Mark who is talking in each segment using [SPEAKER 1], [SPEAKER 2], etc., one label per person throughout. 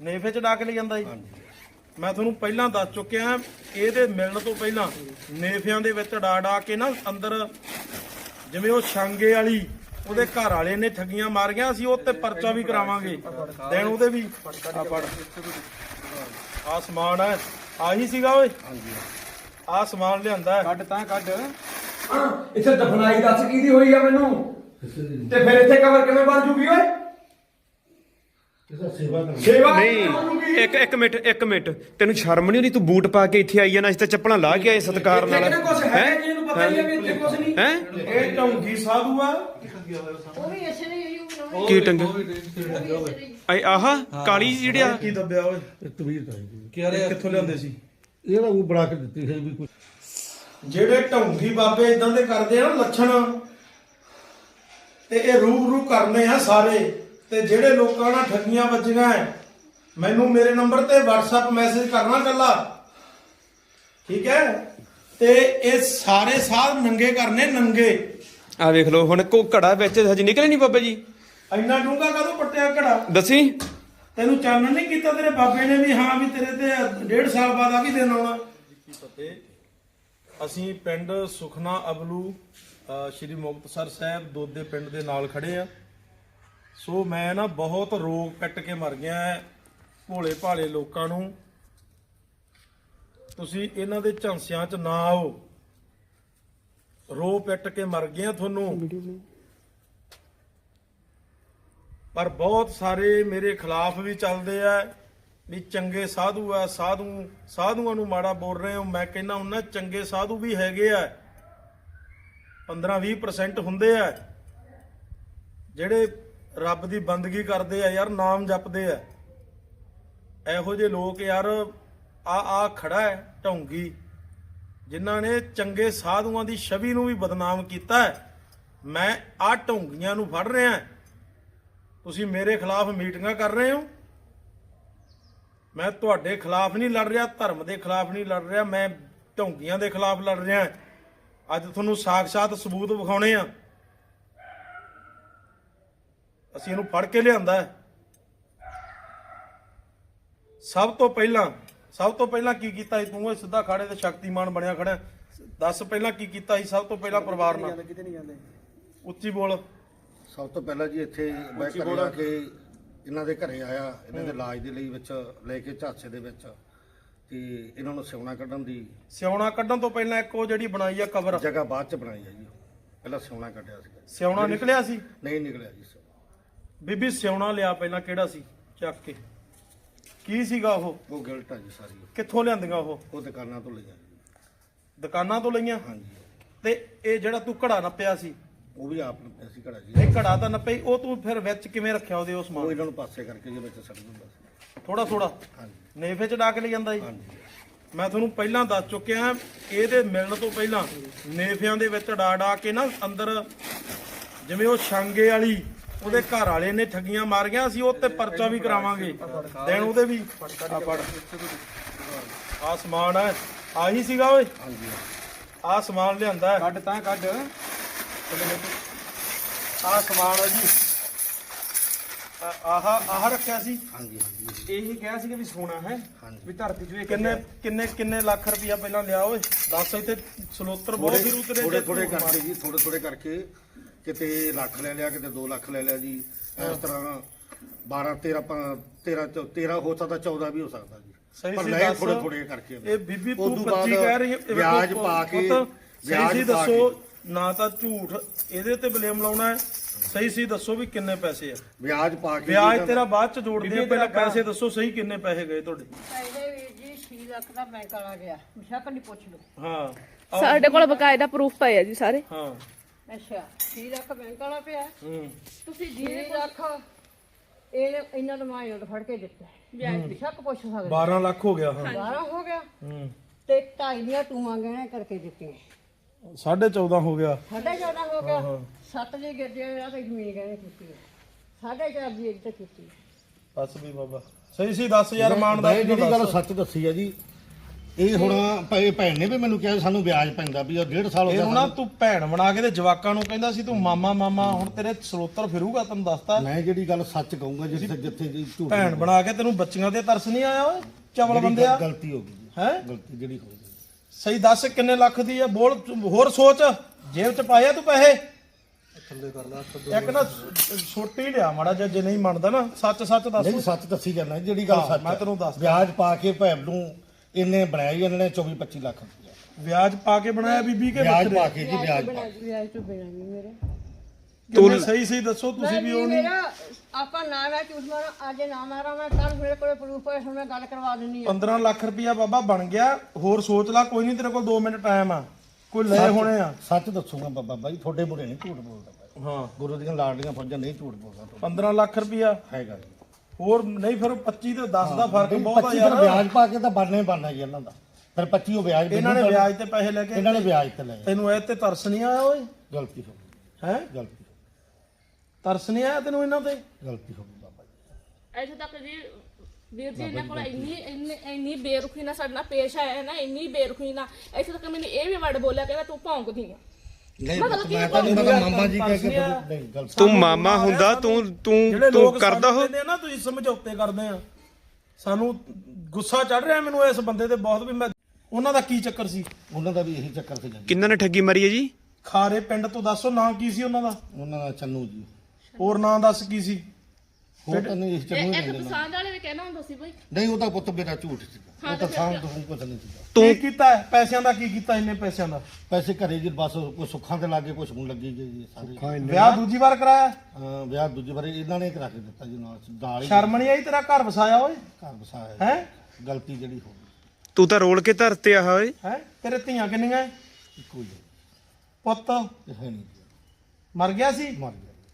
[SPEAKER 1] ਨੇਫੇ ਚ ਡਾਕ ਲਈ ਜਾਂਦਾ ਜੀ। ਮੈਂ ਤੁਹਾਨੂੰ ਪਹਿਲਾਂ ਦੱਸ ਚੁੱਕਿਆ ਇਹਦੇ ਮਿਲਣ ਤੋਂ ਪਹਿਲਾਂ ਨੇਫਿਆਂ ਦੇ ਵਿੱਚ ਡਾ ਡਾ ਕੇ ਨਾ ਅੰਦਰ ਜਿਵੇਂ ਉਹ ਛਾਂਗੇ ਵਾਲੀ ਉਹਦੇ ਘਰ ਵਾਲੇ ਨੇ ਠੱਗੀਆਂ ਮਾਰੀਆਂ ਅਸੀਂ ਉਹ ਤੇ ਪਰਚਾ ਵੀ ਕਰਾਵਾਂਗੇ। ਦੇਣ ਉਹਦੇ ਵੀ। ਆ ਫੜ। ਆ ਸਮਾਨ ਹੈ। ਆਹੀ ਸੀਗਾ ਓਏ। ਆ ਸਮਾਨ ਲਿਆਂਦਾ ਹੈ।
[SPEAKER 2] ਕੱਢ ਤਾਂ ਕੱਢ।
[SPEAKER 3] ਇੱਥੇ ਦਫਨਾਈ ਦੱਸ ਕਿਹਦੀ ਹੋਈ ਆ ਮੈਨੂੰ? ਤੇ ਫਿਰ ਇੱਥੇ ਕਬਰ ਕਿਵੇਂ ਬਣ ਜੂਗੀ ਓਏ? ਸੇਵਾ
[SPEAKER 4] ਨਹੀਂ ਇੱਕ ਇੱਕ ਮਿੰਟ ਇੱਕ ਮਿੰਟ। ਤੈਨੂੰ ਸ਼ਰਮ ਨਹੀਂ ਆਉਂਦੀ? ਤੂੰ ਬੂਟ ਪਾ ਕੇ ਇੱਥੇ ਆਈ ਆ ਨਾ ਅਸੀਂ ਤਾਂ ਚੱਪਲਾਂ ਲਾ ਕੇ ਆਏ ਸਤਕਾਰ ਨਾਲ।
[SPEAKER 3] ਕਿਹਨੇ ਕੁਛ ਹੈ ਜੀ ਇਹਨੂੰ ਪਤਾ ਹੀ ਹੈ ਵੀ ਇੱਥੇ ਕੁਛ ਨਹੀਂ।
[SPEAKER 4] ਹੈ?
[SPEAKER 1] ਇਹ ਢੌਂਗੀ ਸਾਧੂ ਆ।
[SPEAKER 5] ਉਹ ਵੀ ਇਸੇ ਨੇ ਹੀ ਬਣਾਉਣੇ
[SPEAKER 4] ਕੀ ਟੰਗ? ਆਏ ਆਹ ਕਾਲੀ ਜਿਹੀ ਜਿਹੜੀ ਆ।
[SPEAKER 1] ਕੀ ਦੱਬਿਆ ਓਏ?
[SPEAKER 6] ਤਵੀਰ ਚਾਹੀਦੀ
[SPEAKER 1] ਕੀ ਕਿੱਥੋਂ ਲਿਆਂਦੇ ਸੀ?
[SPEAKER 6] ਇਹ ਤਾਂ ਉਹ ਬਣਾ ਕੇ ਦਿੱਤੀ ਹੈ ਵੀ ਕੋਈ।
[SPEAKER 1] ਜਿਹੜੇ ਢੌਂਗੀ ਬਾਬੇ ਇਦਾਂ ਦੇ ਕਰਦੇ ਆ ਨਾ ਲੱਛਣ ਤੇ ਇਹ ਰੂਪ ਰੂ ਕਰਨੇ ਆ ਸਾਰੇ। ਤੇ ਜਿਹੜੇ ਲੋਕਾਂ ਨਾਲ ਠੱਗੀਆਂ ਵੱਜੀਆਂ ਐ ਮੈਨੂੰ ਮੇਰੇ ਨੰਬਰ ਤੇ WhatsApp ਮੈਸੇਜ ਕਰਨਾ ਕੱਲਾ। ਠੀਕ ਹੈ ਤੇ ਇਹ ਸਾਰੇ ਸਾਧ ਨੰਗੇ ਕਰਨੇ ਨੰਗੇ।
[SPEAKER 4] ਆ ਵੇਖ ਲਓ ਹੁਣ ਕੋ ਘੜਾ ਵਿੱਚ ਹਜੇ ਨਿਕਲੇ ਨਹੀਂ ਬਾਬਾ ਜੀ।
[SPEAKER 1] ਇੰਨਾ ਡੂੰਘਾ ਕਦੋਂ ਪੱਟਿਆ ਘੜਾ?
[SPEAKER 4] ਦੱਸੀ।
[SPEAKER 1] ਤੈਨੂੰ ਚਾਨਣ ਨਹੀਂ ਕੀਤਾ ਤੇਰੇ ਬਾਬੇ ਨੇ ਵੀ ਹਾਂ ਵੀ ਤੇਰੇ ਤੇ ਡੇਢ ਸਾਲ ਬਾਅਦ ਆ ਵੀ ਦਿਨ ਆਉਣਾ। ਅਸੀਂ ਪਿੰਡ ਸੁਖਨਾ ਅਬਲੂ ਅ, ਸ਼੍ਰੀ ਮੁਕਤਸਰ ਸਾਹਿਬ ਦੋਦੇ ਪਿੰਡ ਦੇ ਨਾਲ ਖੜੇ ਆ। ਸੋ ਮੈਂ ਨਾ ਬਹੁਤ ਰੋਗ ਕੱਟ ਕੇ ਮਰ ਗਿਆ ਹੈ, ਭੋਲੇ ਭਾਲੇ ਲੋਕਾਂ ਨੂੰ। ਤੁਸੀਂ ਇਹਨਾਂ ਦੇ ਝਾਂਸਿਆਂ 'ਚ ਨਾ ਆਓ। ਰੋ ਪਿੱਟ ਕੇ ਮਰ ਗਏ ਤੁਹਾਨੂੰ। ਪਰ ਬਹੁਤ ਸਾਰੇ ਮੇਰੇ ਖਿਲਾਫ ਵੀ ਚੱਲਦੇ ਆ, ਵੀ ਚੰਗੇ ਸਾਧੂ ਆ, ਸਾਧੂ, ਸਾਧੂਆਂ ਨੂੰ ਮਾੜਾ ਬੋਲ ਰਹੇ ਹੋ। ਮੈਂ ਕਹਿੰਦਾ ਉਹਨਾਂ ਚੰਗੇ ਸਾਧੂ ਵੀ ਹੈਗੇ ਆ। 15-20% ਹੁੰਦੇ ਆ। ਜਿਹੜੇ ਰੱਬ ਦੀ ਬੰਦਗੀ ਕਰਦੇ ਆ ਯਾਰ, ਨਾਮ ਜਪਦੇ ਆ। ਇਹੋ ਜਿਹੇ ਲੋਕ ਯਾਰ, ਆ ਆ ਖੜਾ ਹੈ ਢੌਂਗੀ, ਜਿਨ੍ਹਾਂ ਨੇ ਚੰਗੇ ਸਾਧੂਆਂ ਦੀ ਛਵੀ ਨੂੰ ਵੀ ਬਦਨਾਮ ਕੀਤਾ ਹੈ। ਮੈਂ ਆ ਢੌਂਗੀਆਂ ਨੂੰ ਫੜ ਰਿਹਾ ਤੁਸੀਂ ਮੇਰੇ ਖਿਲਾਫ ਮੀਟਿੰਗਾਂ ਕਰ ਰਹੇ ਹੋ? ਮੈਂ ਤੁਹਾਡੇ ਖਿਲਾਫ ਨਹੀਂ ਲੜ ਰਿਹਾ, ਧਰਮ ਦੇ ਖਿਲਾਫ ਨਹੀਂ ਲੜ ਰਿਹਾ, ਮੈਂ ਢੌਂਗੀਆਂ ਦੇ ਖਿਲਾਫ ਲੜ ਰਿਹਾ ਅੱਜ ਤੁਹਾਨੂੰ ਸਾਖ-ਸਾਤ ਸਬੂਤ ਵਿਖਾਉਣੇ ਆ। ਅਸੀਂ ਇਹਨੂੰ ਫੜ ਕੇ ਲਿਆਂਦਾ ਹੈ। ਸਭ ਤੋਂ ਪਹਿਲਾਂ ਸਭ ਤੋਂ ਪਹਿਲਾਂ ਕੀ ਕੀਤਾ ਸੀ? ਤੂੰ ਇਹ ਸਿੱਧਾ ਖਾੜੇ ਤੇ ਸ਼ਕਤੀਮਾਨ ਬਣਿਆ ਖੜਾ। ਦੱਸ ਪਹਿਲਾਂ ਕੀ ਕੀਤਾ ਸੀ? ਸਭ ਤੋਂ ਪਹਿਲਾਂ ਪਰਿਵਾਰ ਨਾਲ।
[SPEAKER 2] ਕਿਤੇ ਨਹੀਂ ਜਾਂਦੇ
[SPEAKER 1] ਉੱਚੀ ਬੋਲ।
[SPEAKER 6] ਸਭ ਤੋਂ ਪਹਿਲਾਂ ਜੀ ਇੱਥੇ ਮੈਂ ਘਰੇ ਆ ਕੇ ਇਹਨਾਂ ਦੇ ਘਰੇ ਆਇਆ ਇਹਨਾਂ ਦੇ ਇਲਾਜ ਦੇ ਲਈ ਵਿੱਚ ਲੈ ਕੇ ਝਾਂਸੇ ਦੇ ਵਿੱਚ। ਤੇ ਇਹਨਾਂ ਨੂੰ ਸਿਉਣਾ ਕੱਢਣ ਦੀ
[SPEAKER 1] ਸਿਉਣਾ ਕੱਢਣ ਤੋਂ ਪਹਿਲਾਂ ਇੱਕ ਉਹ ਜਿਹੜੀ ਬਣਾਈ ਆ ਕਬਰ।
[SPEAKER 6] ਜਗ੍ਹਾ ਬਾਅਦ ਚ ਬਣਾਈ ਹੈ ਜੀ। ਪਹਿਲਾਂ ਸਿਉਣਾ ਕੱਢਿਆ ਸੀਗਾ।
[SPEAKER 1] ਸਿਉਣਾ ਨਿਕਲਿਆ ਸੀ?
[SPEAKER 6] ਨਹੀਂ ਨਿਕਲਿਆ ਜੀ।
[SPEAKER 1] ਬੀਬੀ ਸਿਉਣਾ ਲਿਆ ਪਹਿਲਾਂ ਕਿਹੜਾ ਸੀ? ਚੱਕ ਕੇ। ਕੀ ਸੀਗਾ ਉਹ?
[SPEAKER 6] ਉਹ ਗਿਲਟ ਆ ਜੀ ਸਾਰੀ।
[SPEAKER 1] ਕਿੱਥੋਂ ਲਿਆਂਦੀਆਂ ਉਹ?
[SPEAKER 6] ਉਹ ਦੁਕਾਨਾਂ ਤੋਂ ਲਈਆਂ। ਜੀ
[SPEAKER 1] ਦੁਕਾਨਾਂ ਤੋਂ ਲਈਆਂ?
[SPEAKER 6] ਹਾਂਜੀ।
[SPEAKER 1] ਤੇ ਇਹ ਜਿਹੜਾ ਤੂੰ ਘੜਾ ਨੱਪਿਆ ਸੀ?
[SPEAKER 6] ਉਹ ਵੀ ਆਪ ਨੂੰ ਅਸੀਂ ਘੜਾ ਜੀ।
[SPEAKER 1] ਇਹ ਘੜਾ ਤਾਂ ਨੱਪਈ ਉਹ ਤੂੰ ਫਿਰ ਵਿੱਚ ਕਿਵੇਂ ਰੱਖਿਆ ਉਹਦੇ
[SPEAKER 6] ਉਹ
[SPEAKER 1] ਸਮਾਨ?
[SPEAKER 6] ਇਹਨਾਂ ਨੂੰ ਪਾਸੇ ਕਰਕੇ ਜੀ ਵਿੱਚ ਸੜ ਦਿੰਦਾ ਸੀ।
[SPEAKER 1] ਥੋੜਾ ਥੋੜਾ
[SPEAKER 6] ਹਾਂਜੀ।
[SPEAKER 1] ਨੇਫੇ ਚ ਡਾਕ ਲਈ ਜਾਂਦਾ ਜੀ?
[SPEAKER 6] ਹਾਂਜੀ।
[SPEAKER 1] ਮੈਂ ਤੁਹਾਨੂੰ ਪਹਿਲਾਂ ਦੱਸ ਚੁੱਕਿਆ ਇਹਦੇ ਮਿਲਣ ਤੋਂ ਪਹਿਲਾਂ ਨੇਫਿਆਂ ਦੇ ਵਿੱਚ ਡਾ ਡਾ ਕੇ ਨਾ ਅੰਦਰ ਜਿਵੇਂ ਉਹ ਛਾਂਗੇ ਵਾਲੀ ਉਹਦੇ ਘਰ ਵਾਲੇ ਨੇ ਠੱਗੀਆਂ ਮਾਰੀਆਂ ਅਸੀਂ ਉਹ ਤੇ ਪਰਚਾ ਵੀ ਕਰਾਵਾਂਗੇ। ਦੇਣ ਉਹਦੇ ਵੀ। ਆ ਆ ਸਮਾਨ ਹੈ ਆਹੀ ਸੀਗਾ ਓਏ।
[SPEAKER 6] ਹਾਂਜੀ।
[SPEAKER 1] ਆ ਸਮਾਨ ਲਿਆਂਦਾ ਹੈ।
[SPEAKER 2] ਕੱਢ ਤਾਂ ਕੱਢ।
[SPEAKER 1] ਆ ਸਮਾਨ ਹੈ ਜੀ। ਆ- ਆਹ ਆਹ ਰੱਖਿਆ ਸੀ।
[SPEAKER 6] ਹਾਂਜੀ ਹਾਂਜੀ।
[SPEAKER 1] ਇਹੀ ਕਿਹਾ ਸੀ ਕਿ ਵੀ ਸੋਨਾ ਹੈ
[SPEAKER 2] ਵੀ ਧਰਤੀ 'ਚ ਵੇਖ
[SPEAKER 1] ਕਿੰਨੇ ਕਿੰਨੇ ਕਿੰਨੇ ਲੱਖ ਰੁਪਇਆ ਪਹਿਲਾਂ ਲਿਆ ਓਏ? ਦੱਸ ਇੱਥੇ ਸਲੋਤਰ ਬਹੁਤ ਫਿਰ ਉਤਰੇ
[SPEAKER 6] ਥੋੜੇ ਥੋੜੇ ਕਰਕੇ ਜੀ ਥੋੜੇ ਥੋੜੇ ਕਰਕੇ। ਕਿਤੇ ਲੱਖ ਲੈ ਲਿਆ ਕਿਤੇ 2 ਲੱਖ ਲੈ ਲਿਆ ਜੀ। ਇਸ ਤਰ੍ਹਾਂ 12 13 13 13 ਹੋ ਸਕਦਾ 14 ਵੀ ਹੋ ਸਕਦਾ ਜੀ।
[SPEAKER 1] ਸਹੀ
[SPEAKER 6] ਪਰ
[SPEAKER 1] ਸੀ ਦੱਸ।
[SPEAKER 6] ਥੋੜੇ ਥੋੜੇ ਕਰਕੇ
[SPEAKER 1] ਇਹ ਬੀਬੀ ਤੂੰ
[SPEAKER 6] ਉਦੋਂ
[SPEAKER 1] 25
[SPEAKER 6] ਬਾਅਦ
[SPEAKER 1] ਕਹਿ ਰਹੀ ਹੈ
[SPEAKER 6] ਵਿਆਜ ਪਾ ਕੇ
[SPEAKER 1] ਸਹੀ
[SPEAKER 6] ਵਿਆਜ
[SPEAKER 1] ਦੱਸੋ ਨਾ ਤਾਂ ਝੂਠ ਇਹਦੇ ਤੇ ਬਲੇਮ ਲਾਉਣਾ ਹੈ। ਸਹੀ ਸੀ ਦੱਸੋ ਵੀ ਕਿੰਨੇ ਪੈਸੇ ਆ।
[SPEAKER 6] ਵਿਆਜ ਪਾ ਕੇ
[SPEAKER 1] ਵਿਆਜ ਤੇਰਾ ਬਾਅਦ ਚ ਜੋੜਦੇ ਆ ਪਹਿਲਾਂ ਪੈਸੇ ਦੱਸੋ ਸਹੀ ਕਿੰਨੇ ਪੈਸੇ ਗਏ ਤੁਹਾਡੇ।
[SPEAKER 5] ਪਹਿਲੇ ਵੀਰ ਜੀ 6 ਲੱਖ ਦਾ ਬੈਂਕ ਵਾਲਾ ਗਿਆ। ਬਿਸ਼ੱਕ ਨਹੀਂ ਪੁੱਛ ਲਓ।
[SPEAKER 1] ਹਾਂ।
[SPEAKER 7] ਸਾਡੇ ਕੋਲ ਬਕਾਇਦਾ ਪ੍ਰੂਫ ਪਏ ਆ ਜੀ ਸਾਰੇ।
[SPEAKER 1] ਹਾਂ।
[SPEAKER 5] ਅੱਛਾ 6 ਲੱਖ ਬੈਂਕ ਵਾਲਾ ਪਿਆ।
[SPEAKER 1] ਹੂੰ।
[SPEAKER 5] ਤੁਸੀਂ 6 ਲੱਖ। ਇਹ ਇਹਨਾਂ ਨੂੰ ਮਾਇਓ ਫੜ ਕੇ ਦਿੱਤਾ। ਵਿਆਜ ਬਿਸ਼ੱਕ ਪੁੱਛ ਸਕਦੇ।
[SPEAKER 1] 12 ਲੱਖ ਹੋ ਗਿਆ ਹਾਂ
[SPEAKER 5] 12 ਹੋ ਗਿਆ।
[SPEAKER 1] ਹੂੰ।
[SPEAKER 5] ਤੇ ਢਾਈ ਦੀਆਂ ਟੂਆਂ ਗਹਿਣੇ ਕਰਕੇ ਦਿੱਤੀਆਂ।
[SPEAKER 1] 14.5 ਹੋ ਗਿਆ।
[SPEAKER 5] ਸਾਢੇ 14 ਹੋ ਗਿਆ। ਸੱਤ ਦੀ ਗੱਡੀਆਂ ਆ ਤੇ ਜ਼ਮੀਨ ਗਹਿਣੇ ਕੀਤੀ ਸਾਢੇ ਚਾਰ ਦੀ ਇੱਕ ਤੇ ਕੀਤੀ
[SPEAKER 1] ਬਸ ਵੀ ਬਾਬਾ। ਸਹੀ ਸੀ ਦੱਸ ਯਾਰ
[SPEAKER 6] ਮੈਂ
[SPEAKER 1] ਇਮਾਨਦਾਰੀ ਨਾਲ
[SPEAKER 6] ਜਿਹੜੀ ਗੱਲ। ਸੱਚ ਦੱਸੀ ਆ ਜੀ ਇਹ ਹੁਣ ਭਾਈ ਭੈਣ ਨੇ ਵੀ ਮੈਨੂੰ ਕਿਹਾ ਸਾਨੂੰ ਵਿਆਜ ਪੈਂਦਾ ਵੀ ਉਹ ਡੇਢ ਸਾਲ ਹੋ ਗਿਆ
[SPEAKER 1] ਇਹਨੂੰ ਨਾ ਤੂੰ ਭੈਣ ਬਣਾ ਕੇ ਤੇ ਜਵਾਕਾਂ ਨੂੰ ਕਹਿੰਦਾ ਸੀ ਤੂੰ ਮਾਮਾ ਮਾਮਾ ਹੁਣ ਤੇਰੇ ਸਲੋਤਰ ਫਿਰੂਗਾ ਤੈਨੂੰ ਦੱਸਤਾ।
[SPEAKER 6] ਮੈਂ ਜਿਹੜੀ ਗੱਲ ਸੱਚ ਕਹੂੰਗਾ ਜਿੱਥੇ ਜਿੱਥੇ ਝੂਠ
[SPEAKER 1] ਭੈਣ ਬਣਾ ਕੇ ਤੈਨੂੰ ਬੱਚੀਆਂ ਤੇ ਤਰਸ ਨਹੀਂ ਆਇਆ ਓਏ ਚਵਲ ਬੰਦਿਆ
[SPEAKER 6] ਗਲਤੀ ਹੋ ਗਈ ਜੀ।
[SPEAKER 1] ਹੈ?
[SPEAKER 6] ਗਲਤੀ ਜਿਹੜੀ ਹੋ ਗਈ।
[SPEAKER 1] ਸਹੀ ਦੱਸ ਕਿੰਨੇ ਲੱਖ ਦੀ ਆ ਬੋਲ ਤੂੰ ਹੋਰ ਸੋਚ। ਜੇਬ ਚ ਪਾਇਆ ਤੂੰ ਪੈਸੇ? ਇੱਕ ਨਾ ਛੋਟੀ ਲਿਆ ਮਾੜਾ ਜਿਹਾ ਜੇ ਨਹੀਂ ਮੰਨਦਾ ਨਾ ਸੱਚ ਸੱਚ ਦੱਸ।
[SPEAKER 6] ਨਹੀਂ ਸੱਚ ਦੱਸੀ ਜਾਂਦਾ ਜਿਹੜੀ ਗੱਲ
[SPEAKER 1] ਹਾਂ,
[SPEAKER 6] ਸੱਚ
[SPEAKER 1] ਮੈਂ
[SPEAKER 6] ਹੈ।
[SPEAKER 1] ਤੈਨੂੰ ਦੱਸਦਾ।
[SPEAKER 6] ਵਿਆਜ ਪਾ ਕੇ ਭੈਣ ਨੂੰ ਇਹਨੇ ਬਣਾਇਆ ਇਹਨਾਂ ਨੇ 24 25 ਲੱਖ ਰੁਪਇਆ।
[SPEAKER 1] ਵਿਆਜ ਪਾ ਕੇ ਬਣਾਇਆ ਬੀਬੀ ਕੇ
[SPEAKER 6] ਵਿਆਜ ਪਾ ਕੇ ਜੀ ਵਿਆਜ ਪਾ ਕੇ।
[SPEAKER 5] ਤੋਂ ਬਿਨਾਂ ਨਹੀਂ ਮੇਰੇ।
[SPEAKER 1] ਤੂੰ ਸਹੀ ਸਹੀ ਦੱਸੋ ਤੁਸੀਂ ਵੀ ਉਹ ਨਹੀਂ
[SPEAKER 5] ਮੇਰਾ ਆਪਾਂ ਨਾ ਮੈਂ ਝੂਠ ਮਾਰਾਂ ਅੱਜ ਨਾ ਮਾਰਾਂ ਮੈਂ ਕੱਲ ਮੇਰੇ ਕੋਲੇ ਪ੍ਰੂਫ ਹੈ ਹੁਣ ਮੈਂ ਗੱਲ ਕਰਵਾ ਦਿੰਨੀ ਆ
[SPEAKER 1] 15 ਲੱਖ ਰੁਪਇਆ ਬਾਬਾ ਬਣ ਗਿਆ ਹੋਰ ਸੋਚ ਲੈ ਕੋਈ ਨਹੀਂ ਤੇਰੇ ਕੋਲ 2 ਮਿੰਟ ਟਾਈਮ ਆ। ਕੋਈ ਲੈ ਹੋਣੇ ਆ।
[SPEAKER 6] ਸੱਚ ਦੱਸੂਗਾ ਬਾਬਾ ਬਾਈ ਤੁਹਾਡੇ ਬੁਰੇ ਨਹੀਂ ਝੂਠ ਬੋਲਦਾ।
[SPEAKER 1] ਹਾਂ।
[SPEAKER 6] ਗੁਰੂ ਦੀਆਂ ਲਾਡਲੀਆਂ ਫੌਜਾਂ ਨਹੀਂ ਝੂਠ ਬੋਲਦਾ ਤੁਹਾਡਾ।
[SPEAKER 1] 15 ਲੱਖ ਰੁਪਇਆ।
[SPEAKER 6] ਹੈਗਾ ਜੀ।
[SPEAKER 1] ਹੋਰ ਨਹੀਂ ਫਿਰ 25 ਤੇ 10 ਦਾ ਫ਼ਰਕ ਬਹੁਤ ਆ
[SPEAKER 6] 25
[SPEAKER 1] ਯਾਰ।
[SPEAKER 6] ਦਾ ਵਿਆਜ ਪਾ ਕੇ ਤਾਂ ਬਣਨਾ ਹੀ ਬਣਨਾ ਜੀ ਇਹਨਾਂ ਦਾ। ਫਿਰ 25 ਉਹ ਵਿਆਜ
[SPEAKER 1] ਇਹਨਾਂ ਨੇ ਵਿਆਜ ਤੇ ਪੈਸੇ ਲੈ ਕੇ
[SPEAKER 6] ਇਹਨਾਂ ਨੇ ਵਿਆਜ ਤੇ ਲਏ
[SPEAKER 1] ਤੈਨੂੰ ਇਹ ਤੇ ਤਰਸ ਨਹੀਂ ਆਇਆ ਓਏ?
[SPEAKER 6] ਗਲਤੀ ਹੋ ਗਈ।
[SPEAKER 1] ਹੈ?
[SPEAKER 6] ਗਲਤੀ
[SPEAKER 1] ਤਰਸ ਨਹੀਂ ਆਇਆ ਤੈਨੂੰ ਇਹਨਾਂ ਤੇ?
[SPEAKER 6] ਗਲਤੀ ਹੋ ਗਈ ਬਾਬਾ ਜੀ।
[SPEAKER 7] ਇੱਥੇ ਤੱਕ ਜੀ ਵੀਰ ਜੀ ਇਹਨਾਂ ਕੋਲ ਇੰਨੀ ਇੰਨੀ ਇੰਨੀ ਬੇਰੁਖੀ ਨਾਲ ਸਾਡੇ ਨਾਲ ਪੇਸ਼ ਆਇਆ ਹੈ ਨਾ ਇੰਨੀ ਬੇਰੁਖੀ ਨਾਲ। ਇੱਥੇ ਤੱਕ ਮੈਨੂੰ ਇਹ ਵੀ ਵਰਡ ਬੋਲਿਆ ਕਹਿੰਦਾ ਤੂੰ ਭੌਂਕਦੀ ਆ।
[SPEAKER 6] ਨਹੀਂ ਮੈਂ ਤਾਂ ਮਾਮਾ ਜੀ ਕਹਿ ਕੇ
[SPEAKER 1] ਪੰਛੀਆਂ-
[SPEAKER 6] ਨਹੀਂ ਗਲਤ
[SPEAKER 4] ਤੂੰ ਮਾਮਾ ਹੁੰਦਾ ਤੂੰ ਤੂੰ
[SPEAKER 1] ਜਿਹੜੇ
[SPEAKER 4] ਤੂੰ
[SPEAKER 1] ਲੋਕ
[SPEAKER 4] ਕਰਦਾ ਹੋ
[SPEAKER 1] ਆ ਨਾ ਤੁਸੀਂ ਸਮਝੌਤੇ ਕਰਦੇ ਆ। ਸਾਨੂੰ ਗੁੱਸਾ ਚੜ ਰਿਹਾ ਮੈਨੂੰ ਇਸ ਬੰਦੇ ਤੇ ਬਹੁਤ ਵੀ ਮੈਂ ਉਹਨਾਂ ਦਾ ਕੀ ਚੱਕਰ ਸੀ?
[SPEAKER 6] ਉਹਨਾਂ ਦਾ ਵੀ ਇਹੀ ਚੱਕਰ ਸੀ ਜੀ।
[SPEAKER 4] ਕਿੰਨਾਂ ਨੇ ਠੱਗੀ ਮਾਰੀ ਹੈ ਜੀ?
[SPEAKER 1] ਖਾਰੇ ਪਿੰਡ ਤੋਂ ਦੱਸੋ ਨਾਂ ਕੀ ਸੀ ਉਹਨਾਂ ਦਾ?
[SPEAKER 6] ਉਹਨਾਂ ਦਾ ਚੰਨੂ ਜੀ।
[SPEAKER 1] ਹੋਰ ਨਾਂ ਦੱਸ ਕੀ ਸੀ?
[SPEAKER 6] ਹੋਰ ਤਾਂ ਨਹੀਂ ਇਸ
[SPEAKER 7] ਇਹ ਇੱਕ
[SPEAKER 6] ਨਾ
[SPEAKER 7] ਪਸੰਦ ਵਾਲੇ ਵੀ ਕਹਿਣਾ ਹੁੰਦਾ ਸੀ ਬਈ।
[SPEAKER 6] ਨਹੀਂ ਉਹਦਾ ਪੁੱਤ ਮੇਰਾ ਝੂਠ ਸੀਗਾ। ਉਹ ਤਾਂ ਸਾਹਮ ਤੋਂ ਕੁਝ ਨਹੀਂ ਸੀਗਾ।
[SPEAKER 1] ਕੀ ਕੀਤਾ? ਹੈ? ਪੈਸਿਆਂ ਦਾ ਕੀ ਕੀਤਾ ਇੰਨੇ ਪੈਸਿਆਂ ਦਾ?
[SPEAKER 6] ਪੈਸੇ ਘਰੇ ਜੀ ਬਸ ਕੋਈ ਸੁੱਖਾਂ ਤੇ ਲਾਗੇ ਕੁਝ ਹੁਣ ਲੱਗੀ ਗਈ ਜੀ ਸਾਰੇ।
[SPEAKER 1] ਵਿਆਹ ਦੂਜੀ ਵਾਰ ਕਰਾਇਆ?
[SPEAKER 6] ਹਾਂ, ਵਿਆਹ ਦੂਜੇ ਬਾਰੇ ਇਹਨਾਂ ਨੇ ਕਰਾ ਕੇ ਦਿੱਤਾ ਜੀ ਨਾਲ ਨਾਲ ਹੀ।
[SPEAKER 1] ਸ਼ਰਮ ਨਹੀਂ ਆਈ ਤੇਰਾ ਘਰ ਵਸਾਇਆ ਓਏ?
[SPEAKER 6] ਘਰ ਵਸਾਇਆ
[SPEAKER 1] ਹੈ?
[SPEAKER 6] ਗਲਤੀ ਜਿਹੜੀ ਹੋ ਗਈ।
[SPEAKER 4] ਤੂੰ ਤਾਂ ਰੋਲ ਕੇ ਧਰਤੇ ਆ ਓਏ
[SPEAKER 1] ਹੈ? ਤੇਰੇ ਧੀਆਂ ਕਿੰਨੀਆਂ ਹੈ?
[SPEAKER 6] ਇੱਕੋ ਹੀ ਹੈ
[SPEAKER 1] ਪੁੱਤ?
[SPEAKER 6] ਇਹ ਹੈ ਨਹੀਂ ਜੀ,
[SPEAKER 1] ਮਰ ਗਿਆ ਸੀ?
[SPEAKER 6] ਮਰ ਗਿਆ।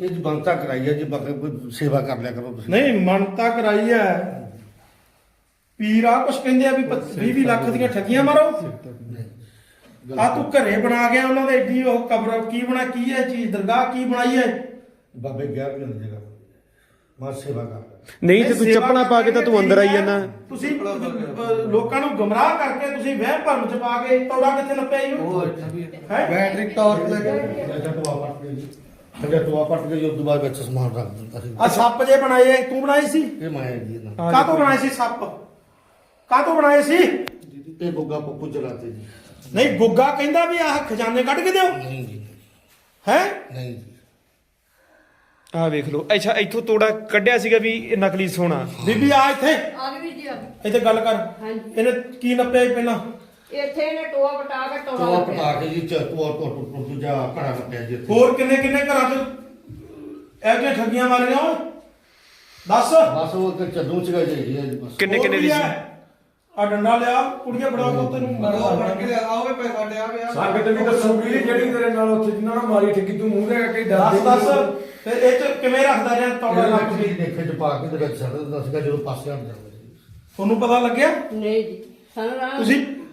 [SPEAKER 6] ਇਹ ਜੀ ਬੰਤਾ ਕਰਾਈ ਹੈ ਜੀ ਬਾਕੀ ਕੋਈ ਸੇਵਾ ਕਰ ਲਿਆ ਕਰੋ ਤੁਸੀਂ।
[SPEAKER 1] ਨਹੀਂ ਮੰਨਤਾ ਕਰਾਈ ਐ ਪੀਰ ਆ ਕੁਛ ਕਹਿੰਦੇ ਆ ਵੀ 20 ਲੱਖ ਦੀਆਂ ਠੱਗੀਆਂ ਮਾਰੋ। ਆ ਤੂੰ ਘਰੇ ਬਣਾ ਗਿਆ ਉਹਨਾਂ ਦੇ ਏਡੀ ਉਹ ਕਬਰ ਕੀ ਬਣਾ ਕੀ ਹੈ ਚੀਜ਼? ਦਰਗਾਹ ਕੀ ਬਣਾਈ ਹੈ?
[SPEAKER 6] ਬਾਬੇ ਗਿਆ ਵੀ ਨਹੀਂ ਜਗ੍ਹਾ ਮੈਂ ਸੇਵਾ ਕਰ।
[SPEAKER 4] ਨਹੀਂ ਤੇ ਤੂੰ
[SPEAKER 1] ਸੇਵਾ
[SPEAKER 4] ਚੱਪਣਾ ਪਾ ਕੇ ਤਾਂ ਤੂੰ ਅੰਦਰ ਆਈ ਜਾਂਦਾ।
[SPEAKER 1] ਤੁਸੀਂ ਅਹ, ਲੋਕਾਂ ਨੂੰ ਗਮਰਾਹ ਕਰਕੇ ਤੁਸੀਂ ਵਹਿਮ ਭਰਮ ਚ ਪਾ ਕੇ ਤੋੜਾ ਕਿੱਥੇ ਨੱਪਿਆ ਇਹਨੂੰ? ਹੈ।
[SPEAKER 6] ਬੈਟਰੀ ਟਾਰਚ ਲੈ ਕੇ ਟੋਆ ਪੱਟ ਕੇ ਜੀ ਫਿਰ ਟੋਆ ਪੱਟ ਕੇ ਜੀ ਉਸ ਤੋਂ ਬਾਅਦ ਵਿੱਚ ਸਮਾਨ ਰੱਖ ਦਿੱਤਾ ਸੀ।
[SPEAKER 1] ਆ ਸੱਪ ਜੇ ਬਣਾਏ ਤੂੰ ਬਣਾਏ ਸੀ?
[SPEAKER 6] ਇਹ ਮਾਇਆ ਜੀ ਇਹਨਾਂ
[SPEAKER 1] ਕਾਹਤੋਂ ਬਣਾਏ ਸੀ ਸੱਪ? ਕਾਹਤੋਂ ਬਣਾਏ ਸੀ?
[SPEAKER 6] ਇਹ ਬੁੱਗਾ ਪੱਪੂ ਚਲਾਤੇ ਜੀ।
[SPEAKER 1] ਨਹੀਂ ਗੁੱਗਾ ਕਹਿੰਦਾ ਵੀ ਆਹ ਖਜ਼ਾਨੇ ਕੱਢ ਕੇ ਦਿਓ।
[SPEAKER 6] ਨਹੀਂ ਜੀ।
[SPEAKER 1] ਹੈ?
[SPEAKER 6] ਨਹੀਂ ਜੀ।
[SPEAKER 4] ਆ ਵੇਖ ਲਓ ਅੱਛਾ ਇੱਥੋਂ ਤੋੜਾ ਕੱਢਿਆ ਸੀਗਾ ਵੀ ਇਹ ਨਕਲੀ ਸੋਨਾ।
[SPEAKER 1] ਬੀਬੀ ਆ ਇੱਥੇ।
[SPEAKER 5] ਆ ਗਈ ਜੀ ਆ ਗਈ।
[SPEAKER 1] ਇੱਥੇ ਗੱਲ ਕਰ।
[SPEAKER 5] ਹਾਂਜੀ।
[SPEAKER 1] ਇਹਨੇ ਕੀ ਨੱਪਿਆ ਸੀ ਪਹਿਲਾਂ?
[SPEAKER 5] ਇੱਥੇ ਇਹਨੇ ਟੋਆ ਪਟਾ ਕੇ ਟੋਆ
[SPEAKER 6] ਟੋਆ। ਪਟਾ ਕੇ ਜੀ ਚ ਟੋਆ ਟੋਆ ਟੋਆ ਦੂਜਾ ਘੜਾ ਕੱਟਿਆ ਜੀ ਇੱਥੇ।
[SPEAKER 1] ਹੋਰ ਕਿੰਨੇ ਕਿੰਨੇ ਘਰਾਂ 'ਚ ਇਹੋ ਜਿਹੀਆਂ ਠੱਗੀਆਂ ਮਾਰੀਆਂ ਓਏ? ਦੱਸ।
[SPEAKER 6] ਬਸ ਉਹ ਤੇ ਚੱਦੂ ਚ ਗਏ ਜੀ ਇਹ ਬਸ।
[SPEAKER 4] ਕਿੰਨੇ ਕਿੰਨੇ ਦੀ ਸੀ?
[SPEAKER 1] ਆ ਡੰਡਾ ਲਿਆ ਕੁੜੀਆਂ ਫੜਾ ਕੇ ਤੈਨੂੰ
[SPEAKER 3] ਸੰਗਤ ਵੀ ਦੱਸੂਗੀ ਜਿਹੜੀ ਤੇਰੇ ਨਾਲ ਉੱਥੇ ਜਿੰਨਾ ਨਾਲ ਮਾਰੀ ਠੱਗੀ ਤੂੰ ਮੂੰਹ ਦੇ ਕੇ
[SPEAKER 1] ਦੱਸ ਦੱਸ। ਫਿਰ ਇਹ ਚ ਕਿਵੇਂ ਰੱਖਦਾ ਰਿਹਾ ਤੌੜਾ ਲੱਗ
[SPEAKER 6] ਜੀ
[SPEAKER 1] ਕੇ
[SPEAKER 6] ਦੇਖੇ ਚ ਪਾ ਕੇ ਤੇ ਵਿੱਚ ਛੱਡ ਦਿੰਦਾ ਸੀਗਾ ਜਦੋਂ ਪਾਸੇ ਹਟ ਜਾਂਦਾ ਸੀ।
[SPEAKER 1] ਤੁਹਾਨੂੰ ਪਤਾ ਲੱਗਿਆ?
[SPEAKER 5] ਨਹੀਂ ਜੀ ਸਾਨੂੰ ਨਾ
[SPEAKER 1] ਤੁਸੀਂ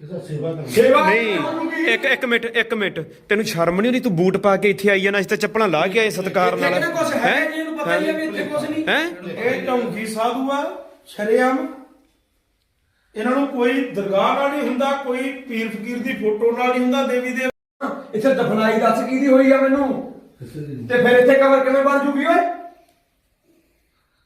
[SPEAKER 6] ਸੇਵਾ
[SPEAKER 4] ਨਹੀਂ ਇੱਕ ਇੱਕ ਮਿੰਟ ਇੱਕ ਮਿੰਟ। ਤੈਨੂੰ ਸ਼ਰਮ ਨਹੀਂ ਆਉਂਦੀ? ਤੂੰ ਬੂਟ ਪਾ ਕੇ ਇੱਥੇ ਆਈ ਜਾਂਦਾ ਅਸੀਂ ਤਾਂ ਚੱਪਲਾਂ ਲਾ ਕੇ ਆਏ ਸਤਕਾਰ ਨਾਲ।
[SPEAKER 3] ਇੱਥੇ ਕੁਝ ਹੈ ਜੀ? ਇਹਨੂੰ ਪਤਾ ਹੀ ਆ ਵੀ ਇੱਥੇ ਕੁਝ ਨਹੀਂ।
[SPEAKER 4] ਹੈ?
[SPEAKER 1] ਇਹ ਢੌਂਗੀ ਸਾਧੂ ਆ ਸ਼ਰੇਆਮ। ਇਹਨਾਂ ਨੂੰ ਕੋਈ ਦਰਗਾਹ ਨਾਲ ਨਹੀਂ ਹੁੰਦਾ ਕੋਈ ਪੀਰ ਫਕੀਰ ਦੀ ਫੋਟੋ ਨਾਲ ਨਹੀਂ ਹੁੰਦਾ ਦੇਵੀ ਦੇ
[SPEAKER 3] ਇੱਥੇ ਦਫਨਾਈ ਦੱਸ ਕਿਹਦੀ ਹੋਈ ਆ ਮੈਨੂੰ? ਤੇ ਫਿਰ ਇੱਥੇ ਕਬਰ ਕਿਵੇਂ ਬਣ ਜੂਗੀ ਓਏ?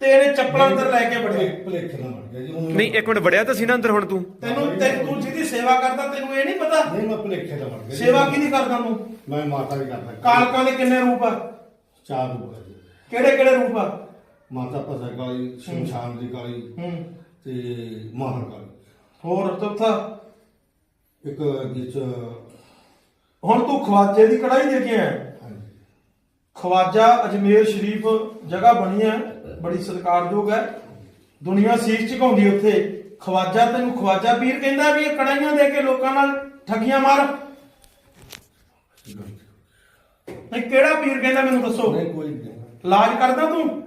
[SPEAKER 1] ਤੇ ਇਹਨੇ ਚੱਪਲਾਂ ਅੰਦਰ ਲੈ ਕੇ ਵੜਿਆ
[SPEAKER 6] ਭਲੇਖੇ ਨਾਲ ਮਰ ਗਿਆ ਜੀ
[SPEAKER 4] ਨਹੀਂ ਇੱਕ ਮਿੰਟ ਵੜਿਆ ਤਾਂ ਸੀ ਨਾ ਅੰਦਰ ਹੁਣ ਤੂੰ?
[SPEAKER 1] ਤੈਨੂੰ ਤੇ ਤੂੰ ਜਿਹਦੀ ਸੇਵਾ ਕਰਦਾ ਤੈਨੂੰ ਇਹ ਨਹੀਂ ਪਤਾ?
[SPEAKER 6] ਨਹੀਂ ਮੈਂ ਭਲੇਖੇ ਨਾਲ ਮਰ ਗਿਆ ਜੀ।
[SPEAKER 1] ਸੇਵਾ ਕਿਹਦੀ ਕਰਦਾ ਤੂੰ?
[SPEAKER 6] ਮੈਂ ਮਾਤਾ ਦੀ ਕਰਦਾ।
[SPEAKER 1] ਕਾਲਕਾਂ ਦੇ ਕਿੰਨੇ ਰੂਪ ਆ?
[SPEAKER 6] ਚਾਰ ਰੂਪ ਹੈ ਜੀ।
[SPEAKER 1] ਕਿਹੜੇ ਕਿਹੜੇ ਰੂਪ ਆ?
[SPEAKER 6] ਮਾਤਾ ਭਸਰ ਕਾਲੀ ਸ਼ਮਸ਼ਾਨ ਦੀ ਕਾਲੀ
[SPEAKER 1] ਹੂੰ।
[SPEAKER 6] ਤੇ ਮਾਹਰ ਕਾਲੀ।
[SPEAKER 1] ਹੋਰ ਚੌਥਾ?
[SPEAKER 6] ਇੱਕ ਜਿਸ
[SPEAKER 1] ਹੁਣ ਤੂੰ ਖਵਾਜੇ ਦੀ ਕੜਾਈ ਦੇ ਕੇ ਆਇਆ। ਖਵਾਜਾ ਅਜਮੇਰ ਸ਼ਰੀਫ ਜਗ੍ਹਾ ਬਣੀ ਹੈ ਬੜੀ ਸਤਿਕਾਰਯੋਗ ਹੈ। ਦੁਨੀਆ ਸੀਖ ਝੁਕਾਉਂਦੀ ਉੱਥੇ। ਖਵਾਜਾ ਤੈਨੂੰ ਖਵਾਜਾ ਪੀਰ ਕਹਿੰਦਾ ਵੀ ਇਹ ਕੜਾਈਆਂ ਦੇ ਕੇ ਲੋਕਾਂ ਨਾਲ ਠੱਗੀਆਂ ਮਾਰ। ਨਹੀਂ ਕਿਹੜਾ ਪੀਰ ਕਹਿੰਦਾ ਮੈਨੂੰ ਦੱਸੋ?
[SPEAKER 6] ਨਹੀਂ ਕੋਈ ਨਹੀਂ
[SPEAKER 1] ਇਲਾਜ ਕਰਦਾ ਤੂੰ?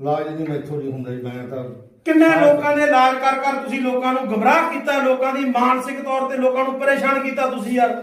[SPEAKER 6] ਲਾਜ ਨਹੀਂ ਮੈਥੋਂ ਨਹੀਂ ਹੁੰਦਾ ਜੀ ਮੈਂ ਤਾਂ
[SPEAKER 1] ਕਿੰਨੇ ਲੋਕਾਂ ਦੇ ਇਲਾਜ ਕਰ ਕਰ ਤੁਸੀਂ ਲੋਕਾਂ ਨੂੰ ਗਮਰਾਹ ਕੀਤਾ ਲੋਕਾਂ ਦੀ ਮਾਨਸਿਕ ਤੌਰ ਤੇ ਲੋਕਾਂ ਨੂੰ ਪਰੇਸ਼ਾਨ ਕੀਤਾ ਤੁਸੀਂ ਯਾਰ?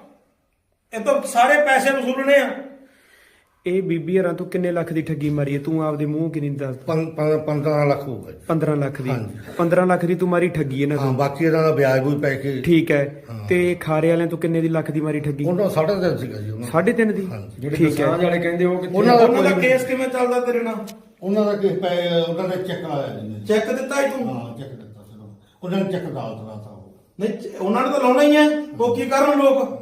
[SPEAKER 1] ਇਹ ਤੋਂ ਸਾਰੇ ਪੈਸੇ ਵਸੂਲਣੇ ਆ।
[SPEAKER 4] ਇਹ ਬੀਬੀ ਹਰਾਂ ਤੂੰ ਕਿੰਨੇ ਲੱਖ ਦੀ ਠੱਗੀ ਮਾਰੀ ਹੈ ਤੂੰ ਆਪਦੇ ਮੂੰਹ ਕਿੰਨੀ ਦੱਸ
[SPEAKER 6] ਪੰ- ਪੰ- 15 ਲੱਖ ਹੋਊਗਾ ਜੀ
[SPEAKER 4] 15 ਲੱਖ ਦੀ।
[SPEAKER 6] ਹਾਂਜੀ।
[SPEAKER 4] 15 ਲੱਖ ਦੀ ਤੂੰ ਮਾਰੀ ਠੱਗੀ ਇਹਨਾਂ
[SPEAKER 6] ਹਾਂ
[SPEAKER 4] ਤੋਂ
[SPEAKER 6] ਬਾਕੀ ਇਹਨਾਂ ਦਾ ਵਿਆਜ ਵੀ ਪੈ ਕੇ
[SPEAKER 4] ਠੀਕ ਹੈ। ਤੇ ਖਾਰੇ ਵਾਲਿਆਂ ਤੋਂ ਕਿੰਨੇ ਦੀ ਲੱਖ ਦੀ ਮਾਰੀ ਠੱਗੀ?
[SPEAKER 6] ਉਹਨਾਂ ਦਾ ਸਾਢੇ ਤਿੰਨ ਸੀਗਾ ਜੀ ਉਹਨਾਂ ਦਾ।
[SPEAKER 4] 3.5 ਦੀ?
[SPEAKER 6] ਹਾਂਜੀ।
[SPEAKER 3] ਜਿਹੜੇ
[SPEAKER 4] ਠੀਕ ਹੈ।
[SPEAKER 3] ਦਸਾਂਝ ਵਾਲੇ ਕਹਿੰਦੇ ਉਹ ਕਿੱਥੇ
[SPEAKER 6] ਉਹਨਾਂ ਦਾ
[SPEAKER 1] ਉਹਨਾਂ ਦਾ ਕੇਸ ਕਿਵੇਂ ਚੱਲਦਾ ਤੇਰੇ ਨਾਲ?
[SPEAKER 6] ਉਹਨਾਂ ਦਾ ਕਿਸ ਪੈ ਉਹਨਾਂ ਦਾ ਚੈੱਕ ਆਇਆ ਜੀ।
[SPEAKER 1] ਚੈੱਕ ਦਿੱਤਾ ਹੀ ਤੂੰ?
[SPEAKER 6] ਹਾਂ ਚੈੱਕ ਦਿੱਤਾ ਸੀ ਉਹਨਾਂ ਨੂੰ। ਉਹਨਾਂ ਨੇ ਚੈੱਕ ਦਾਲ ਦਿੱਤਾ ਉਹ।
[SPEAKER 1] ਨਹੀਂ ਚ- ਉਹਨਾਂ ਨੇ ਤਾਂ ਲਾਉਣਾ ਹੀ ਹੈ। ਉਹ ਕੀ ਕਰਨ ਲੋਕ?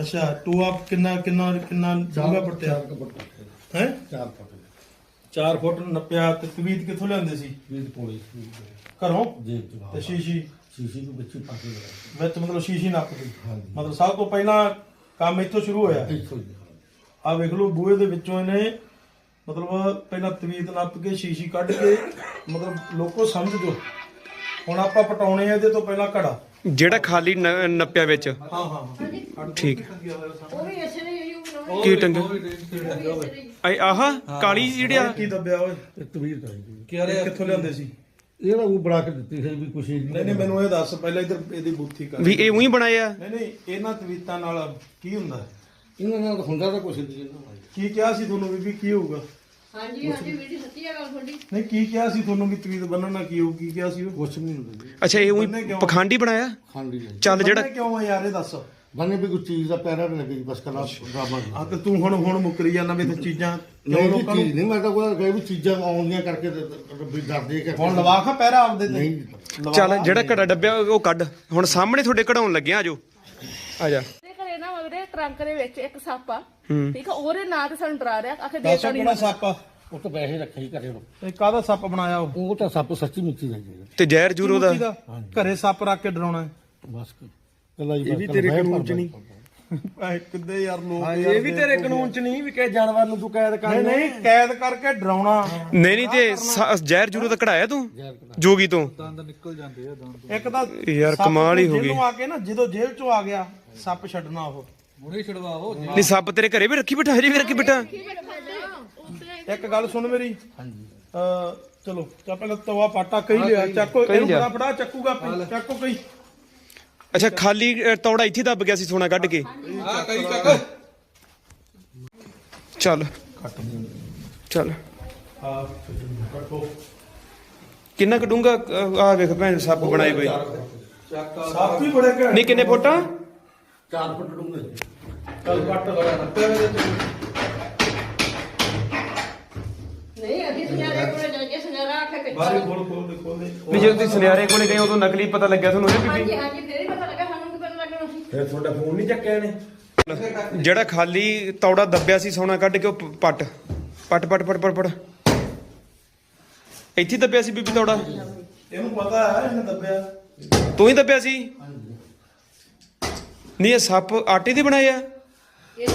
[SPEAKER 1] ਅੱਛਾ ਟੂਆ ਕਿੰਨਾ ਕਿੰਨਾ ਕਿੰਨਾ ਡੂੰਘਾ ਪੱਟਿਆ? ਹੈ?
[SPEAKER 6] ਚਾਰ ਫੁੱਟ।
[SPEAKER 1] 4 ਫੁੱਟ ਨੱਪਿਆ ਤੇ ਤਵੀਤ ਕਿੱਥੋਂ ਲਿਆਂਦੇ ਸੀ?
[SPEAKER 6] ਵੀਹ ਪੌੜੀ
[SPEAKER 1] ਘਰੋਂ?
[SPEAKER 6] ਚ
[SPEAKER 1] ਤੇ ਸ਼ੀਸ਼ੀ?
[SPEAKER 6] ਸ਼ੀਸ਼ੀ ਨੂੰ ਵਿੱਚ ਹੀ ਪਾ ਕੇ ਲਗਾਇਆ
[SPEAKER 1] ਵਿੱਚ ਮਤਲਬ ਸ਼ੀਸ਼ੀ ਨੱਪਦੀ
[SPEAKER 6] ਹਾਂਜੀ।
[SPEAKER 1] ਮਤਲਬ ਸਭ ਤੋਂ ਪਹਿਲਾਂ ਕੰਮ ਇੱਥੋਂ ਸ਼ੁਰੂ ਹੋਇਆ।
[SPEAKER 6] ਇੱਥੋਂ
[SPEAKER 1] ਆ ਵੇਖ ਲਓ ਬੂਹੇ ਦੇ ਵਿੱਚੋਂ ਇਹਨੇ ਮਤਲਬ ਪਹਿਲਾਂ ਤਵੀਤ ਨੱਪ ਕੇ ਸ਼ੀਸ਼ੀ ਕੱਢ ਕੇ ਮਤਲਬ ਲੋਕੋ ਸਮਝ ਜੋ। ਹੁਣ ਆਪਾਂ ਪਟਾਉਣੇ ਆ ਇਹਦੇ ਤੋਂ ਪਹਿਲਾਂ ਘੜਾ।
[SPEAKER 4] ਜਿਹੜਾ ਖਾਲੀ ਨ- ਨੱਪਿਆ ਵਿੱਚ?
[SPEAKER 1] ਹਾਂ ਹਾਂ ਹਾਂ।
[SPEAKER 4] ਠੀਕ।
[SPEAKER 5] ਉਹ ਵੀ ਇਸੇ ਨੇ। ਹੀ ਬਣਾਉਣਾ
[SPEAKER 4] ਕੀ ਟੰਗ ਆਏ ਆਹ ਕਾਲੀ ਜਿਹੜੀ ਆ?
[SPEAKER 1] ਕੀ ਦੱਬਿਆ ਓਏ?
[SPEAKER 6] ਇੱਕ ਤਵੀਰ ਕਰੀ
[SPEAKER 1] ਇਹ ਕਿੱਥੋਂ ਲਿਆਂਦੇ ਸੀ?
[SPEAKER 6] ਇਹ ਨਾ ਉਹ ਬਣਾ ਕੇ ਦਿੱਤੀ ਸੀ ਵੀ ਕੁਛ
[SPEAKER 1] ਨਹੀਂ ਨਹੀਂ ਮੈਨੂੰ ਇਹ ਦੱਸ ਪਹਿਲਾਂ ਇੱਧਰ ਇਹਦੀ ਬੁੱਥੀ ਕਰ।
[SPEAKER 4] ਵੀ ਇਹ ਉਹੀ ਬਣਾਏ ਆ?
[SPEAKER 1] ਨਹੀਂ ਨਹੀਂ ਇਹਨਾਂ ਤਵੀਤਾਂ ਨਾਲ ਕੀ ਹੁੰਦਾ?
[SPEAKER 6] ਇਹਨਾਂ ਨਾਲ ਹੁੰਦਾ ਤਾਂ ਕੁਛ ਨਹੀਂ ਇਹਨਾਂ ਨਾਲ
[SPEAKER 1] ਕੀ ਕਿਹਾ ਸੀ ਤੁਹਾਨੂੰ ਬੀਬੀ ਕੀ ਹੋਊਗਾ?
[SPEAKER 5] ਹਾਂਜੀ ਹਾਂਜੀ ਵੀਡੀ ਸੱਚੀ ਆ ਗੱਲ ਤੁਹਾਡੀ।
[SPEAKER 1] ਨਹੀਂ ਕੀ ਕਿਹਾ ਸੀ ਤੁਹਾਨੂੰ ਵੀ ਤਵੀਤ ਬੰਨਣ ਨਾਲ ਕੀ ਹੋਊ ਕੀ ਕਿਹਾ ਸੀ ਉਹ?
[SPEAKER 6] ਕੁਛ ਨਹੀਂ ਹੁੰਦਾ ਜੀ।
[SPEAKER 4] ਅੱਛਾ ਇਹ
[SPEAKER 1] ਬੰਨੇ
[SPEAKER 4] ਉਹੀ
[SPEAKER 1] ਕਿਉਂ?
[SPEAKER 4] ਪਖੰਡੀ ਬਣਾਇਆ?
[SPEAKER 6] ਖਾਂਡੀ ਹੈ
[SPEAKER 4] ਚੱਲ ਜਿਹੜਾ
[SPEAKER 1] ਬੰਨ੍ਹੇ ਕਿਉਂ ਆ ਯਾਰ ਇਹ ਦੱਸ।
[SPEAKER 6] ਬੰਨੇ ਵੀ ਕੋਈ ਚੀਜ਼ ਦਾ ਪੈਰਾ ਨਹੀਂ ਲੱਗੀ ਬਸ ਕਲਾ ਡਰਾਮਾ
[SPEAKER 1] ਆ ਤੇ ਤੂੰ ਹੁਣ ਹੁਣ ਮੁੱਕਰੀ ਜਾਂਦਾ ਵੀ ਤੇ ਚੀਜ਼ਾਂ ਕਿਉਂ
[SPEAKER 6] ਨਹੀਂ ਜੀ
[SPEAKER 1] ਲੋਕਾਂ ਨੂੰ?
[SPEAKER 6] ਚੀਜ਼ ਨਹੀਂ ਮੈਂ ਤਾਂ ਕੋਈ ਕਹੇ ਵੀ ਚੀਜ਼ਾਂ ਆਉਂਦੀਆਂ ਕਰਕੇ ਤੇ- ਤੇ- ਵੀ ਡਰਦੇ ਕਿ
[SPEAKER 1] ਹੁਣ ਲਵਾ ਖਾ ਪਹਿਰਾ ਆਪਦੇ ਤੇ।
[SPEAKER 6] ਨਹੀਂ।
[SPEAKER 1] ਲਵਾ
[SPEAKER 4] ਚੱਲ। ਜਿਹੜਾ ਘੜਾ ਡੱਬਿਆ ਉਹ ਕੱਢ। ਹੁਣ ਸਾਹਮਣੇ ਤੁਹਾਡੇ ਕਢਾਉਣ ਲੱਗਿਆ ਆਜੋ ਆ ਜਾ।
[SPEAKER 7] ਤੇ ਘਰੇ ਨਾ ਉਹਦੇ ਟਰੰਕ ਦੇ ਵਿੱਚ ਇੱਕ ਸੱਪ ਆ। ਠੀਕ ਆ ਉਹਦੇ ਨਾਂ ਤੇ ਸਾਨੂੰ ਡਰਾ ਰਿਹਾ ਆਖੇ
[SPEAKER 1] ਦੱਸ
[SPEAKER 7] ਦੇਤਾ ਨਹੀਂ
[SPEAKER 1] ਕਿਹੜਾ ਸੱਪ ਆ?
[SPEAKER 6] ਉਹ ਤਾਂ ਪੈਸੇ ਰੱਖੇ ਹੀ ਕਰੇ
[SPEAKER 1] ਇਹ ਕਾਹਦਾ ਸੱਪ ਬਣਾਇਆ ਉਹ?
[SPEAKER 6] ਉਹ ਤਾਂ ਸੱਪ ਸੱਚੀ ਮਿੱਟੀ ਦਾ ਜੀ
[SPEAKER 4] ਤੇ ਜ਼ਹਿਰ ਜੂਰੋ ਦਾ?
[SPEAKER 1] ਕਿਹਦਾ? ਘਰੇ ਸੱਪ ਰੱਖ ਕੇ ਡਰਾਉਣਾ ਹੈ।
[SPEAKER 6] ਬਸ ਕੱਲਾ ਹੀ
[SPEAKER 4] ਇਹ ਵੀ ਤੇਰੇ ਕਾਨੂੰਨ ਚ ਨਹੀਂ।
[SPEAKER 1] ਐ ਕਿੱਦੇ ਯਾਰ ਲੋਕ
[SPEAKER 3] ਇਹ ਵੀ ਤੇਰੇ ਕਾਨੂੰਨ ਚ ਨਹੀਂ ਵੀ ਕਿਸੇ ਜਾਨਵਰ ਨੂੰ ਤੂੰ ਕੈਦ ਕਰ
[SPEAKER 1] ਨਹੀਂ ਨਹੀਂ ਕੈਦ ਕਰਕੇ ਡਰਾਉਣਾ।
[SPEAKER 4] ਨਹੀਂ ਨਹੀਂ ਤੇ ਸ- ਜ਼ਹਿਰ ਜੂਰੋ ਦਾ ਕਢਾਇਆ ਤੂੰ? ਜੋਗੀ ਤੋਂ?
[SPEAKER 1] ਇੱਕ ਤਾਂ
[SPEAKER 4] ਯਾਰ
[SPEAKER 1] ਸੱਪ
[SPEAKER 4] ਕਮਾਲ ਹੀ ਹੋ ਗਈ।
[SPEAKER 1] ਜੇਲ੍ਹੋਂ ਆ ਕੇ ਨਾ ਜਦੋਂ ਜੇਲ੍ਹ ਚੋਂ ਆ ਗਿਆ ਸੱਪ ਛੱਡਣਾ ਉਹ।
[SPEAKER 4] ਨਹੀਂ ਸੱਪ ਤੇਰੇ ਘਰੇ ਵੀ ਰੱਖੀ ਬਿਠਾ ਹਜੇ ਵੀ ਰੱਖੀ ਬਿਠਾ।
[SPEAKER 1] ਇੱਕ ਗੱਲ ਸੁਣ ਮੇਰੀ। ਹਾਂਜੀ। ਅ ਚਲੋ ਚਾ ਪਹਿਲਾਂ ਤਵਾ ਪਾਟਾ ਕਹੀ ਲਿਆ ਚੱਕੋ ਇਹਨੂੰ। ਫੜਾ ਫੜਾ ਚੱਕੂਗਾ ਚੱਕੋ ਕਈ
[SPEAKER 4] ਅੱਛਾ ਖਾਲੀ ਤੌੜਾ ਇੱਥੇ ਦੱਬ ਗਿਆ ਸੀ ਸੋਨਾ ਕੱਢ ਕੇ।
[SPEAKER 3] ਹਾਂ ਚੱਕ।
[SPEAKER 4] ਚੱਲ। ਚੱਲ।
[SPEAKER 1] ਕੱਟੋ।
[SPEAKER 4] ਕਿੰਨਾ ਕਡੂੰਗਾ ਆ ਵੇਖ ਭੈਣ ਸੱਪ ਬਣਾਏ ਬਈ
[SPEAKER 1] ਸਾਫ਼ ਵੀ ਬੜੇ ਘੈਂਟ
[SPEAKER 4] ਨਹੀਂ ਕਿੰਨੇ ਫੋਟਾ
[SPEAKER 6] 4 ਫੁੱਟ ਡੂੰਘੇ।
[SPEAKER 1] ਚੱਲ ਕੱਟ ਲਗਾ ਨੱਪਿਆ ਮੇਰੇ ਤੇ
[SPEAKER 5] ਨਹੀਂ ਅਸੀਂ ਸੁਨਿਆਰੇ ਕੋਲੇ ਜਾ ਕੇ ਸੁਨਿਆਰਾ ਆਖਿਆ ਕਿ
[SPEAKER 1] ਬਾਰੀ ਖੋਲ ਖੋਲ ਦੇ ਖੋਲ ਦੇ।
[SPEAKER 4] ਵੀ ਜਦੋਂ ਤੁਸੀਂ ਸੁਨਿਆਰੇ ਕੋਲੇ ਗਏ ਉਦੋਂ ਨਕਲੀ ਪਤਾ ਲੱਗਿਆ ਤੁਹਾਨੂੰ ਇਹ ਬੀਬੀ।
[SPEAKER 5] ਹਾਂਜੀ ਹਾਂਜੀ ਫੇਰ ਹੀ ਪਤਾ ਲੱਗਾ ਸਾਨੂੰ ਕੀ ਪਤਾ ਲੱਗਣਾ ਸੀ।
[SPEAKER 3] ਫਿਰ ਤੁਹਾਡਾ ਫੋਨ ਨਹੀਂ ਚੱਕਿਆ ਨੇ
[SPEAKER 4] ਜਿਹੜਾ ਖਾਲੀ ਤੌੜਾ ਦੱਬਿਆ ਸੀ ਸੋਨਾ ਕੱਢ ਕੇ ਉਹ ਪ- ਪੱਟ। ਪੱਟ ਪੱਟ ਪੱਟ ਪੱਟ ਪੱਟ। ਇੱਥੇ ਹੀ ਦੱਬਿਆ ਸੀ ਬੀਬੀ ਤੌੜਾ?
[SPEAKER 1] ਇਹਨੂੰ ਪਤਾ ਹੈ ਇਹਨੇ ਦੱਬਿਆ।
[SPEAKER 4] ਤੂੰ ਹੀ ਦੱਬਿਆ ਸੀ? ਨਹੀਂ ਇਹ ਸੱਪ ਆਟੇ ਦੇ ਬਣਾਏ ਆ।
[SPEAKER 5] ਇਹ